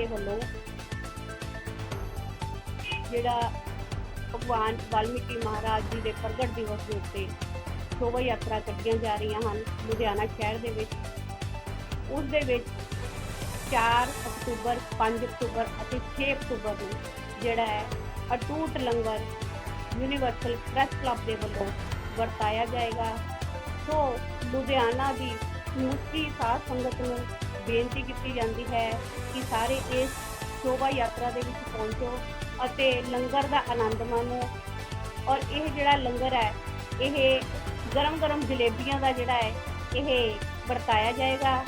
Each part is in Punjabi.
ਦੇ ਵੱਲੋਂ ਜਿਹੜਾ ਭਗਵਾਨ ਵਾਲਮੀਕੀ ਮਹਾਰਾਜ ਜੀ ਦੇ ਪ੍ਰਗਟ ਦਿਵਸ ਦੇ ਉੱਤੇ ਸ਼ੋਭਾ ਯਾਤਰਾ ਕੱਢੀਆਂ ਜਾ ਰਹੀਆਂ ਹਨ ਲੁਧਿਆਣਾ ਸ਼ਹਿਰ ਦੇ ਵਿੱਚ। ਉਸ ਦੇ ਵਿੱਚ 4 ਅਕਤੂਬਰ 5 ਅਕਤੂਬਰ ਅਤੇ 6 ਅਕਤੂਬਰ ਨੂੰ ਜਿਹੜਾ ਹੈ, ਅਟੂਟ ਲੰਗਰ ਯੂਨੀਵਰਸਲ ਪ੍ਰੈਸ ਕਲੱਬ ਦੇ ਵੱਲੋਂ ਵਰਤਾਇਆ ਜਾਏਗਾ। ਸੋ ਲੁਧਿਆਣਾ ਦੀ ਸਮੁੱਚੀ ਸਾਧ ਸੰਗਤ ਨੂੰ ਬੇਨਤੀ ਕੀਤੀ ਜਾਂਦੀ ਹੈ ਕਿ ਸਾਰੇ ਇਸ ਸ਼ੋਭਾ ਯਾਤਰਾ ਦੇ ਵਿੱਚ ਪਹੁੰਚੋ ਅਤੇ ਲੰਗਰ ਦਾ ਆਨੰਦ ਮਾਣੋ। ਔਰ ਇਹ ਜਿਹੜਾ ਲੰਗਰ ਹੈ, ਇਹ ਗਰਮ ਗਰਮ ਜਲੇਬੀਆਂ ਦਾ ਜਿਹੜਾ ਹੈ, ਇਹ ਵਰਤਾਇਆ ਜਾਏਗਾ।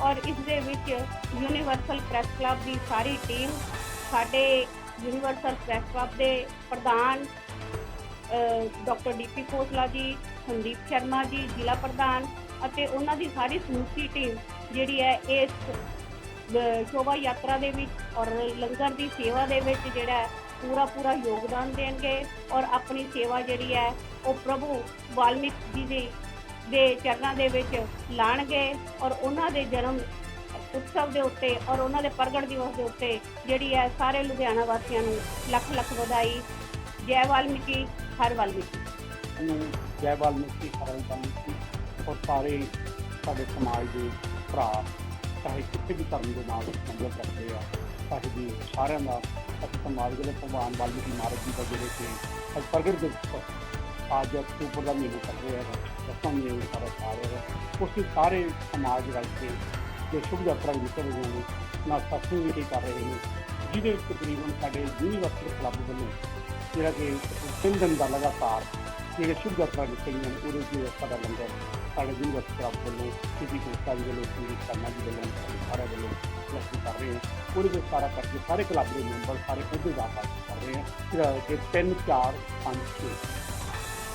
ਔਰ ਇਸ ਦੇ ਵਿੱਚ ਯੂਨੀਵਰਸਲ ਪ੍ਰੈਸ ਕਲੱਬ ਦੀ ਸਾਰੀ ਟੀਮ ਸਾਡੇ ਯੂਨੀਵਰਸਲ ਪ੍ਰੈਸ ਕਲੱਬ ਦੇ ਪ੍ਰਧਾਨ ਡਾਕਟਰ ਡੀਪੀ ਖੋਸਲਾ ਜੀ, ਸੰਦੀਪ ਸ਼ਰਮਾ ਜੀ, ਜ਼ਿਲ੍ਹਾ ਪ੍ਰਧਾਨ ਅਤੇ ਉਹਨਾਂ ਦੀ ਸਾਰੀ ਸਮੁੱਚੀ ਟੀਮ ਜਿਹੜੀ ਹੈ ਇਸ ਸ਼ੋਭਾ ਯਾਤਰਾ ਦੇ ਵਿੱਚ ਔਰ ਲੰਗਰ ਦੀ ਸੇਵਾ ਦੇ ਵਿੱਚ ਜਿਹੜਾ ਪੂਰਾ ਪੂਰਾ ਯੋਗਦਾਨ ਦੇਣਗੇ ਔਰ ਆਪਣੀ ਸੇਵਾ ਜਿਹੜੀ ਹੈ ਉਹ ਪ੍ਰਭੂ ਵਾਲਮੀਕ ਜੀ ਦੇ ਦੇ ਚਰਨਾਂ ਦੇ ਵਿੱਚ ਲਾਣਗੇ ਔਰ ਉਹਨਾਂ ਦੇ ਜਨਮ ਉਤਸਵ ਦੇ ਉੱਤੇ ਔਰ ਉਹਨਾਂ ਦੇ ਪ੍ਰਗਟ ਦਿਵਸ ਦੇ ਉੱਤੇ ਜਿਹੜੀ ਹੈ ਸਾਰੇ ਲੁਧਿਆਣਾ ਵਾਸੀਆਂ ਨੂੰ ਲੱਖ ਲੱਖ ਵਧਾਈ ਜੈ ਵਾਲਮੀਕੀ, ਹਰ ਵਾਲਮੀਕੀ। ਜੈ ਵਾਲਮੀਕੀ ਹਰਨ ਵਾਲਮੀਕੀ। ਔਰ ਸਾਰੇ ਸਾਡੇ ਸਮਾਜ ਦੇ ਭਰਾ, ਚਾਹੇ ਕਿਸੇ ਵੀ ਧਰਮ ਦੇ ਨਾਲ ਸੰਬੰਧ ਰੱਖਦੇ ਆ ਸਾਡੀ ਸਾਰਿਆਂ ਦਾ, ਅਸੀਂ ਸਮਾਜ ਦੇ ਲਈ ਭਗਵਾਨ ਵਾਲਮੀਕੀ ਮਹਾਰਾਜ ਜੀ ਦਾ ਜਿਹੜੇ ਕਿ ਅੱਜ ਪ੍ਰਗਟ ਦਿਵਸ ਅੱਜ ਅਕਤੂਬਰ ਦਾ ਮਹੀਨਾ ਚੱਲ ਰਿਹਾ ਹੈ, ਦਸਵਾਂ ਮਹੀਨਾ ਸਾਰਾ ਸਾਲ ਹੈ, ਉਸ ਸਾਰੇ ਸਮਾਜ ਰਲ ਕੇ ਜੋ ਸ਼ੁਭ ਯਾਤਰਾ ਨਿਕਲ ਰਹੇ ਨੇ, ਨਾਲ ਸਤਸੰਗ ਵੀ ਕਰ ਰਹੇ ਨੇ, ਜਿਹਦੇ ਤਕਰੀਬਨ ਸਾਡੇ ਯੂਨੀਵਰਸਿਟੀ ਕਲੱਬ ਵੱਲੋਂ ਜਿਹੜਾ ਕਿ ਤਿੰਨ ਦਿਨ ਦਾ ਲਗਾਤਾਰ ਜਿਹੜੇ ਸ਼ੁਭ ਯਾਤਰਾ ਨਿਕਲੀਆਂ ਨੇ, ਉਹਦੇ ਵਿੱਚ ਸਾਡਾ ਲੰਗਰ ਸਾਡੇ ਯੂਨੀਵਰਸਿਟੀ ਕਲੱਬ ਵੱਲੋਂ, ਸਿੱਧੀ ਕੋਸਤਾ ਜੀ ਵੱਲੋਂ ਪੂਰੀ ਕਰਨਾ ਜੀ ਵੱਲੋਂ, ਸਾਡੇ ਸਾਰਿਆਂ ਵੱਲੋਂ ਅਸੀਂ ਕਰ ਰਹੇ ਹਾਂ। ਉਹਦੇ ਵਿੱਚ ਸਾਰਾ ਕਰਕੇ ਸਾਰੇ ਕਲੱਬ ਦੇ ਮੈਂਬਰ, ਸਾਰੇ ਉਹਦੇ ਦਾ ਕੰਮ ਕਰ ਰਹੇ ਹਾਂ। ਜਿਹੜਾ ਕਿ 3 4 5 6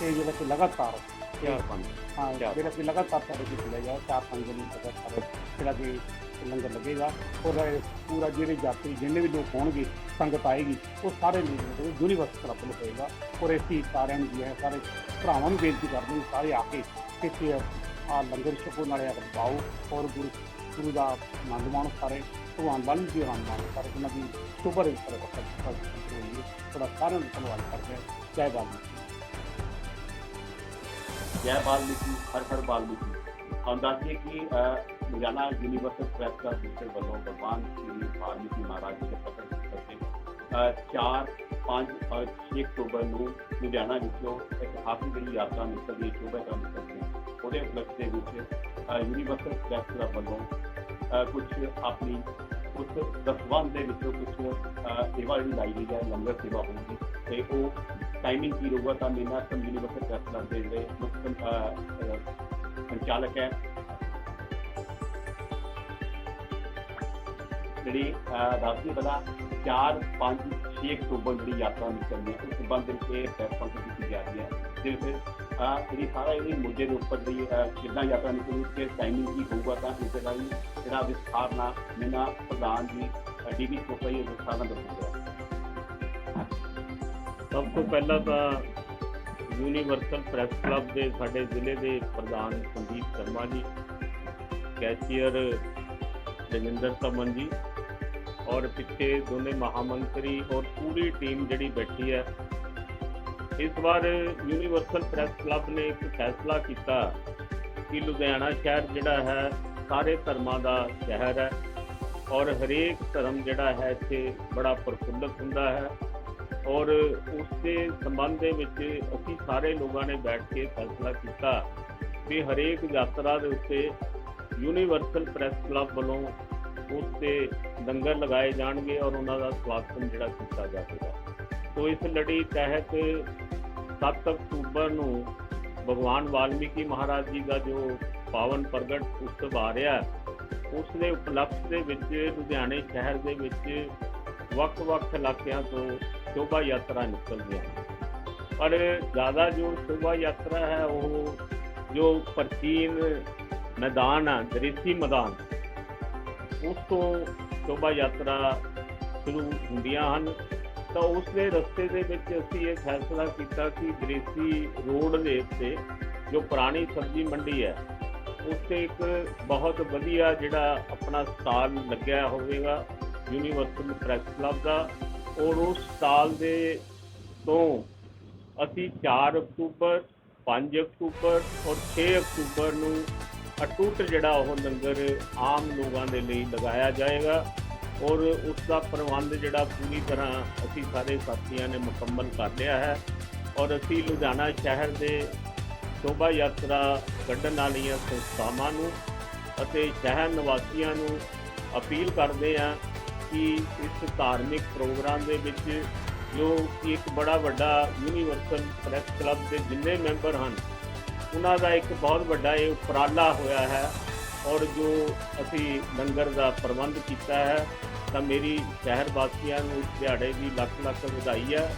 ਇਹ ਜਿਹੜਾ ਕਿ ਲਗਾਤਾਰ ਚਾਰ ਪੰਜ ਹਾਂ ਚਾਰ। ਜਿਹੜਾ ਕਿ ਲਗਾਤਾਰ ਸਾਡੇ ਵਿੱਚ ਚੱਲਿਆ ਜਾ ਚਾਰ ਪੰਜ ਦਿਨ ਤੱਕ ਸਾਡੇ ਜਿਹੜਾ ਕਿ ਲੰਗਰ ਲੱਗੇਗਾ ਔਰ ਪੂਰਾ ਜਿਹੜੇ ਯਾਤਰੀ ਜਿੰਨੇ ਵੀ ਲੋਕ ਹੋਣਗੇ ਸੰਗਤ ਆਏਗੀ ਉਹ ਸਾਰੇ ਲੋਕ ਯੂਨੀਵਰਸਿਟੀ ਕਲੱਬ ਨੂੰ ਹੋਏਗਾ ਔਰ ਅਸੀਂ ਸਾਰਿਆਂ ਨੂੰ ਜੀ ਹੈ ਸਾਰੇ ਭਰਾਵਾਂ ਨੂੰ ਬੇਨਤੀ ਕਰਦੇ ਹਾਂ ਸਾਰੇ ਆ ਕੇ ਇੱਥੇ ਆ ਲੰਗਰ ਛਕੋ ਨਾਲੇ ਆ ਕੇ ਪਾਓ ਔਰ ਗੁਰੂ ਗੁਰੂ ਦਾ ਆਨੰਦ ਮਾਣੋ ਸਾਰੇ ਭਗਵਾਨ ਵਾਲੀ ਜੀ ਆਨੰਦ ਮਾਣੋ ਸਾਰੇ ਉਹਨਾਂ ਦੀ ਇਸ ਤਰ੍ਹਾਂ ਥੋੜਾ ਸਾਰਿਆਂ ਨੂੰ ਧੰਨਵਾਦ ਕਰਦੇ ਹਾਂ ਜੈ ਬਾਬਾ ਜੈ जय बाल्मीकि हर हर बाल्मीकि हम ਦੱਸਦੇ ਕਿ ਮੁਰਾਨਾ ਯੂਨੀਵਰਸਲ ਪ੍ਰੈਸ ਦਾ ਸਿਸਟਰ ਵੱਲੋਂ ਭਗਵਾਨ ਸ੍ਰੀ ਵਾਲਮੀਕੀ ਮਹਾਰਾਜ ਦੇ ਪ੍ਰਕਾਸ਼ ਕਰਕੇ 4 5 ਔਰ 6 ਅਕਤੂਬਰ ਨੂੰ ਲੁਧਿਆਣਾ ਵਿੱਚੋਂ ਇੱਕ ਹਾਫੀ ਦੀ ਯਾਤਰਾ ਨਿਕਲਦੀ ਹੈ ਸ਼ੋਭਾ ਦਾ ਨਿਕਲਦੀ ਉਹਦੇ ਉਪਲਕਸ਼ ਦੇ ਵਿੱਚ ਯੂਨੀਵਰਸਲ ਪ੍ਰੈਸ ਦਾ ਵੱਲੋਂ ਕੁਝ ਆਪਣੀ ਉਸ ਦਸਵੰਦ ਦੇ ਵਿੱਚੋਂ ਕੁਝ ਸੇਵਾ ਵੀ ਲਾਈ ਗਈ ਹੈ, ਲੰਗਰ ਸੇਵਾ ਹੋਊਗੀ, ਤੇ ਉਹ ਟਾਈਮਿੰਗ ਕੀ ਰਹੂਗਾ ਤਾਂ ਮੇਨਾ ਸਮ ਯੂਨੀਵਰਸਿਟੀ ਪ੍ਰੈਸ ਦੇ ਜਿਹੜੇ ਮੁੱਖ ਸੰਚਾਲਕ ਹੈ। ਜਿਹੜੀ ਅ, ਦੱਸਦੀ ਬਲਾ 4 5 6 ਅਕਤੂਬਰ ਜਿਹੜੀ ਯਾਤਰਾ ਨਿਕਲਣੀ ਹੈ ਉਸ ਸੰਬੰਧ ਵਿੱਚ ਇਹ ਪ੍ਰੈਸ ਕੀਤੀ ਜਾ ਰਹੀ ਹੈ। ਜਿਸ ਵਿੱਚ ਅ, ਜਿਹੜੀ ਸਾਰਾ ਇਹ ਮੁੱਦੇ ਦੇ ਉੱਪਰ ਜਿਹੜੀ ਅ, ਕਿੱਦਾਂ ਯਾਤਰਾ ਨਿਕਲਣੀ ਤੇ ਟਾਈਮਿੰਗ ਕੀ ਹੋਊਗਾ ਤਾਂ ਇਸ ਦੇ ਜਿਹੜਾ ਵਿਸਥਾਰ ਨਾਲ ਮੇਨਾ ਪ੍ਰਧਾਨ ਜੀ ਡੀਵੀ ਕੋਪਈ ਵਿਸਥਾਰ ਨਾਲ ਦੱਸੂਗਾ ਸਭ ਤੋਂ ਪਹਿਲਾਂ ਤਾਂ ਯੂਨੀਵਰਸਲ ਪ੍ਰੈਸ ਕਲੱਬ ਦੇ ਸਾਡੇ ਜ਼ਿਲ੍ਹੇ ਦੇ ਪ੍ਰਧਾਨ ਸੰਦੀਪ ਸ਼ਰਮਾ ਜੀ ਕੈਸ਼ੀਅਰ ਰਜਿੰਦਰ ਸਮਨ ਜੀ ਔਰ ਪਿੱਛੇ ਦੋਨੇ ਮਹਾਮੰਤਰੀ ਔਰ ਪੂਰੀ ਟੀਮ ਜਿਹੜੀ ਬੈਠੀ ਹੈ। ਇਸ ਵਾਰ ਯੂਨੀਵਰਸਲ ਪ੍ਰੈਸ ਕਲੱਬ ਨੇ ਇੱਕ ਫੈਸਲਾ ਕੀਤਾ ਕਿ ਲੁਧਿਆਣਾ ਸ਼ਹਿਰ ਜਿਹੜਾ ਹੈ, ਸਾਰੇ ਧਰਮਾਂ ਦਾ ਸ਼ਹਿਰ ਹੈ ਔਰ ਹਰੇਕ ਧਰਮ ਜਿਹੜਾ ਹੈ ਇੱਥੇ ਬੜਾ ਪ੍ਰਫੁੱਲਤ ਹੁੰਦਾ ਹੈ। ਔਰ ਉਸ ਦੇ ਸੰਬੰਧ ਦੇ ਵਿੱਚ ਅਸੀਂ ਸਾਰੇ ਲੋਕਾਂ ਨੇ ਬੈਠ ਕੇ ਫੈਸਲਾ ਕੀਤਾ ਵੀ ਹਰੇਕ ਯਾਤਰਾ ਦੇ ਉੱਤੇ ਯੂਨੀਵਰਸਲ ਪ੍ਰੈਸ ਕਲੱਬ ਵੱਲੋਂ ਉਸ ਤੇ ਲੰਗਰ ਲਗਾਏ ਜਾਣਗੇ ਔਰ ਉਹਨਾਂ ਦਾ ਸਵਾਗਤ ਜਿਹੜਾ ਕੀਤਾ ਜਾਵੇਗਾ। ਸੋ ਇਸ ਲੜੀ ਤਹਿਤ 7 ਅਕਤੂਬਰ ਨੂੰ ਭਗਵਾਨ ਵਾਲਮੀਕੀ ਮਹਾਰਾਜ ਜੀ ਦਾ ਜੋ ਪਾਵਨ ਪ੍ਰਗਟ ਉਤਸਵ ਆ ਰਿਹਾ ਉਸ ਦੇ ਉਪਲਕਸ਼ ਦੇ ਵਿੱਚ ਲੁਧਿਆਣੇ ਸ਼ਹਿਰ ਦੇ ਵਿੱਚ ਵੱਖ-ਵੱਖ ਇਲਾਕਿਆਂ ਤੋਂ ਸ਼ੋਭਾ ਯਾਤਰਾ ਨਿਕਲਦੀਆਂ ਹਨ ਪਰ ਜ਼ਿਆਦਾ ਜੋ ਸ਼ੋਭਾ ਯਾਤਰਾ ਹੈ, ਉਹ ਜੋ ਪ੍ਰਾਚੀਨ ਮੈਦਾਨ ਆ ਦ੍ਰਿਸ਼ੀ ਮੈਦਾਨ, ਉਸ ਤੋਂ ਸ਼ੋਭਾ ਯਾਤਰਾ ਸ਼ੁਰੂ ਹੁੰਦੀਆਂ ਹਨ। ਤਾਂ ਉਸ ਦੇ ਰਸਤੇ ਦੇ ਵਿੱਚ ਅਸੀਂ ਇਹ ਫੈਸਲਾ ਕੀਤਾ ਕਿ ਦ੍ਰਿਸ਼ੀ ਰੋਡ ਦੇ ਉੱਤੇ ਜੋ ਪੁਰਾਣੀ ਸਬਜ਼ੀ ਮੰਡੀ ਹੈ ਉੱਤੇ ਇੱਕ ਬਹੁਤ ਵਧੀਆ ਜਿਹੜਾ ਆਪਣਾ ਸਟਾਲ ਲੱਗਿਆ ਹੋਵੇਗਾ, ਯੂਨੀਵਰਸਲ ਪ੍ਰੈਸ ਕਲੱਬ ਦਾ। ਔਰ ਉਸ ਸਾਲ ਦੇ ਤੋਂ ਅਸੀਂ 4 ਅਕਤੂਬਰ 5 ਅਕਤੂਬਰ ਔਰ 6 ਅਕਤੂਬਰ ਨੂੰ ਅਟੁੱਟ ਜਿਹੜਾ ਉਹ ਲੰਗਰ ਆਮ ਲੋਕਾਂ ਦੇ ਲਈ ਲਗਾਇਆ ਜਾਏਗਾ ਔਰ ਉਸ ਦਾ ਪ੍ਰਬੰਧ ਜਿਹੜਾ ਪੂਰੀ ਤਰ੍ਹਾਂ ਅਸੀਂ ਸਾਰੇ ਸਾਥੀਆਂ ਨੇ ਮੁਕੰਮਲ ਕਰ ਲਿਆ ਹੈ ਔਰ ਅਸੀਂ ਲੁਧਿਆਣਾ ਸ਼ਹਿਰ ਦੇ ਸ਼ੋਭਾ ਯਾਤਰਾ ਕੱਢਣ ਵਾਲੀਆਂ ਸੰਸਥਾਵਾਂ ਨੂੰ ਅਤੇ ਸ਼ਹਿਰ ਨਿਵਾਸੀਆਂ ਨੂੰ ਅਪੀਲ ਕਰਦੇ ਹਾਂ ਕਿ ਇਸ ਧਾਰਮਿਕ ਪ੍ਰੋਗਰਾਮ ਦੇ ਵਿੱਚ ਜੋ ਇੱਕ ਬੜਾ ਵੱਡਾ ਯੂਨੀਵਰਸਲ ਪ੍ਰੈਸ ਕਲੱਬ ਦੇ ਜਿੰਨੇ ਮੈਂਬਰ ਹਨ, ਉਹਨਾਂ ਦਾ ਇੱਕ ਬਹੁਤ ਵੱਡਾ ਇਹ ਉਪਰਾਲਾ ਹੋਇਆ ਹੈ ਔਰ ਜੋ ਅਸੀਂ ਲੰਗਰ ਦਾ ਪ੍ਰਬੰਧ ਕੀਤਾ ਹੈ, ਤਾਂ ਮੇਰੀ ਸ਼ਹਿਰ ਵਾਸੀਆਂ ਨੂੰ ਇਸ ਦਿਹਾੜੇ ਦੀ ਲੱਖ ਲੱਖ ਵਧਾਈ ਹੈ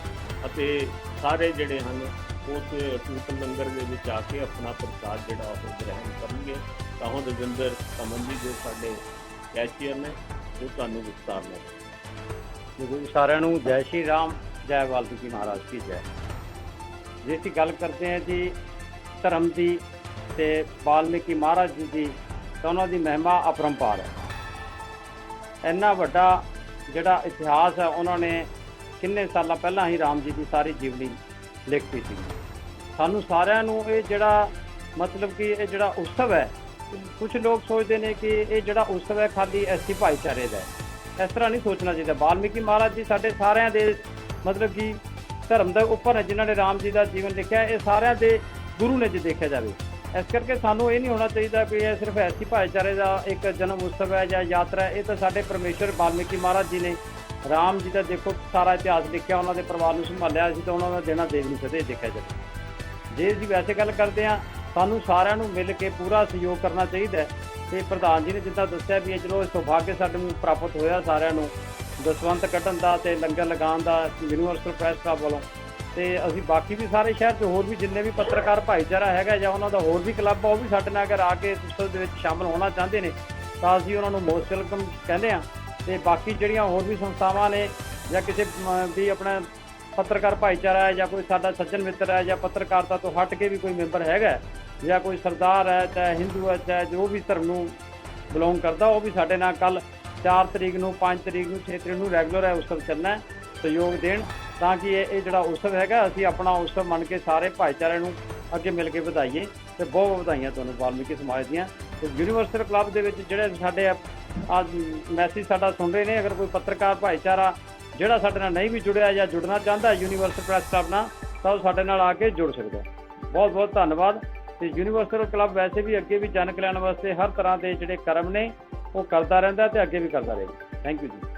ਅਤੇ ਸਾਰੇ ਜਿਹੜੇ ਹਨ, ਉਸ ਅਟੂਟ ਲੰਗਰ ਦੇ ਵਿੱਚ ਆ ਕੇ ਆਪਣਾ ਪ੍ਰਸਾਦ ਜਿਹੜਾ ਉਹ ਗ੍ਰਹਿਣ ਕਰਨਗੇ। ਤਾਂ ਹੁਣ ਰਜਿੰਦਰ ਕਮਲ ਜੀ ਜੋ ਸਾਡੇ ਕੈਸ਼ੀਅਰ ਨੇ ਉਹ ਤੁਹਾਨੂੰ ਵਿਸਤਾਰ ਨਾਲ। ਜੀ ਸਾਰਿਆਂ ਨੂੰ ਜੈ ਸ਼੍ਰੀ ਰਾਮ, ਜੈ ਵਾਲਮੀਕੀ ਮਹਾਰਾਜ ਕੀ ਜੈ। ਜੇ ਅਸੀਂ ਗੱਲ ਕਰਦੇ ਹਾਂ ਜੀ ਧਰਮ ਦੀ ਤੇ ਵਾਲਮੀਕੀ ਮਹਾਰਾਜ ਜੀ ਦੀ, ਤਾਂ ਉਹਨਾਂ ਦੀ ਮਹਿਮਾ ਅਪਰੰਪਾਰ ਹੈ। ਇੰਨਾ ਵੱਡਾ ਜਿਹੜਾ ਇਤਿਹਾਸ ਹੈ, ਉਹਨਾਂ ਨੇ ਕਿੰਨੇ ਸਾਲਾਂ ਪਹਿਲਾਂ ਹੀ ਰਾਮ ਜੀ ਦੀ ਸਾਰੀ ਜੀਵਨੀ ਲਿਖਤੀ ਸੀ। ਸਾਨੂੰ ਸਾਰਿਆਂ ਨੂੰ ਇਹ ਜਿਹੜਾ ਮਤਲਬ ਕਿ ਇਹ ਜਿਹੜਾ ਉਤਸਵ ਹੈ ਕੁਝ ਲੋਕ ਸੋਚਦੇ ਨੇ ਕਿ ਇਹ ਜਿਹੜਾ ਉਤਸਵ ਹੈ ਖਾਲੀ ਐਸੀ ਭਾਈਚਾਰੇ ਦਾ ਹੈ। ਇਸ ਤਰ੍ਹਾਂ ਨਹੀਂ ਸੋਚਣਾ ਚਾਹੀਦਾ। ਵਾਲਮੀਕੀ ਮਹਾਰਾਜ ਜੀ ਸਾਡੇ ਸਾਰਿਆਂ ਦੇ ਮਤਲਬ ਕਿ ਧਰਮ ਦੇ ਉੱਪਰ ਹੈ ਜਿਨ੍ਹਾਂ ਨੇ ਰਾਮ ਜੀ ਦਾ ਜੀਵਨ ਲਿਖਿਆ, ਇਹ ਸਾਰਿਆਂ ਦੇ ਗੁਰੂ ਨੇ ਜੇ ਦੇਖਿਆ ਜਾਵੇ। ਇਸ ਕਰਕੇ ਸਾਨੂੰ ਇਹ ਨਹੀਂ ਹੋਣਾ ਚਾਹੀਦਾ ਕਿ ਇਹ ਸਿਰਫ ਐਸੀ ਭਾਈਚਾਰੇ ਦਾ ਇੱਕ ਜਨਮ ਉਤਸਵ ਹੈ ਜਾਂ ਯਾਤਰਾ ਇਹ ਤਾਂ ਸਾਡੇ ਪਰਮੇਸ਼ਰ ਵਾਲਮੀਕੀ ਮਹਾਰਾਜ ਜੀ ਨੇ ਰਾਮ ਜੀ ਦਾ ਦੇਖੋ ਸਾਰਾ ਇਤਿਹਾਸ ਲਿਖਿਆ, ਉਹਨਾਂ ਦੇ ਪਰਿਵਾਰ ਨੂੰ ਸੰਭਾਲਿਆ ਸੀ ਤਾਂ ਉਹਨਾਂ ਦਾ ਦੇਣਾ ਦੇ ਨਹੀਂ ਸਕਦੇ ਦੇਖਿਆ ਜਾਵੇ। ਜੇ ਅਸੀਂ ਵੈਸੇ ਗੱਲ ਕਰਦੇ ਹਾਂ ਸਾਨੂੰ ਸਾਰਿਆਂ ਨੂੰ ਮਿਲ ਕੇ ਪੂਰਾ ਸਹਿਯੋਗ ਕਰਨਾ ਚਾਹੀਦਾ ਹੈ। ਤੇ ਪ੍ਰਧਾਨ ਜੀ ਨੇ ਜਿੱਦਾਂ ਦੱਸਿਆ ਵੀ ਇਹ ਚਲੋ ਇਹ ਸੁਭਾਗਯ ਸਾਡੇ ਨੂੰ ਪ੍ਰਾਪਤ ਹੋਇਆ ਸਾਰਿਆਂ ਨੂੰ ਦਸਵੰਤ ਕੱਢਣ ਦਾ ਤੇ ਲੰਗਰ ਲਗਾਉਣ ਦਾ ਯੂਨੀਵਰਸਲ ਪ੍ਰੈਸ ਕਲੱਬ ਵੱਲੋਂ। ਤੇ ਅਸੀਂ ਬਾਕੀ ਵੀ ਸਾਰੇ ਸ਼ਹਿਰ 'ਚ ਹੋਰ ਵੀ ਜਿੰਨੇ ਵੀ ਪੱਤਰਕਾਰ ਭਾਈਚਾਰਾ ਹੈਗਾ ਜਾਂ ਉਹਨਾਂ ਦਾ ਹੋਰ ਵੀ ਕਲੱਬ ਆ, ਉਹ ਵੀ ਸਾਡੇ ਨਾਲ ਅਗਰ ਆ ਕੇ ਇਸ ਦੇ ਵਿੱਚ ਸ਼ਾਮਲ ਹੋਣਾ ਚਾਹੁੰਦੇ ਨੇ, ਤਾਂ ਅਸੀਂ ਉਹਨਾਂ ਨੂੰ ਮੋਸਟ ਵੈਲਕਮ ਕਹਿੰਦੇ ਆ ਤੇ ਬਾਕੀ ਜਿਹੜੀਆਂ ਹੋਰ ਵੀ ਸੰਸਥਾਵਾਂ ਨੇ ਜਾਂ ਕਿਸੇ ਵੀ ਆਪਣਾ ਪੱਤਰਕਾਰ ਭਾਈਚਾਰਾ ਹੈ ਜਾਂ ਕੋਈ ਸਾਡਾ ਸੱਜਣ ਮਿੱਤਰ ਹੈ ਜਾਂ ਪੱਤਰਕਾਰਤਾ ਤੋਂ ਹਟ ਕੇ ਵੀ ਕੋਈ ਮੈਂਬਰ ਹੈਗਾ ਜਾਂ ਕੋਈ ਸਰਦਾਰ ਹੈ, ਚਾਹੇ ਹਿੰਦੂ ਹੈ, ਚਾਹੇ ਜੋ ਵੀ ਧਰਮ ਨੂੰ ਬਿਲੋਂਗ ਕਰਦਾ, ਉਹ ਵੀ ਸਾਡੇ ਨਾਲ ਕੱਲ 4 ਤਰੀਕ ਨੂੰ 5 ਤਰੀਕ ਨੂੰ 6 ਤਰੀਕ ਨੂੰ ਰੈਗੂਲਰ ਹੈ ਉਤਸਵ ਚੱਲਣਾ ਸਹਿਯੋਗ ਦੇਣ, ਤਾਂ ਕਿ ਇਹ ਇਹ ਜਿਹੜਾ ਉਤਸਵ ਹੈਗਾ, ਅਸੀਂ ਆਪਣਾ ਉਤਸਵ ਮੰਨ ਕੇ ਸਾਰੇ ਭਾਈਚਾਰੇ ਨੂੰ ਅੱਗੇ ਮਿਲ ਕੇ ਵਧਾਈਏ ਤੇ ਬਹੁਤ ਬਹੁਤ ਵਧਾਈਆਂ ਤੁਹਾਨੂੰ ਵਾਲਮੀਕੀ ਸਮਾਜ ਦੀਆਂ। ਤੇ ਯੂਨੀਵਰਸਲ ਕਲੱਬ ਦੇ ਵਿੱਚ ਜਿਹੜੇ ਸਾਡੇ ਆ ਮੈਸੇਜ ਸਾਡਾ ਸੁਣ ਰਹੇ ਨੇ, ਅਗਰ ਕੋਈ ਪੱਤਰਕਾਰ ਭਾਈਚਾਰਾ ਜਿਹੜਾ ਸਾਡੇ ਨਾਲ ਨਹੀਂ ਵੀ ਜੁੜਿਆ ਜਾਂ ਜੁੜਨਾ ਚਾਹੁੰਦਾ ਯੂਨੀਵਰਸਲ ਪ੍ਰੈਸ ਕਲੱਬ ਨਾਲ, ਤਾਂ ਉਹ ਸਾਡੇ ਨਾਲ ਆ ਕੇ ਜੁੜ ਸਕਦਾ ਬਹੁਤ ਬਹੁਤ ਧੰਨਵਾਦ। ਤੇ ਯੂਨੀਵਰਸਲ ਕਲੱਬ ਵੈਸੇ ਵੀ ਅੱਗੇ ਵੀ ਜਨ ਕਲਿਆਣ ਵਾਸਤੇ ਹਰ ਤਰ੍ਹਾਂ ਦੇ ਜਿਹੜੇ ਕਰਮ ਨੇ, ਉਹ ਕਰਦਾ ਰਹਿੰਦਾ ਤੇ ਅੱਗੇ ਵੀ ਕਰਦਾ ਰਹੇਗਾ ਥੈਂਕ ਯੂ ਜੀ।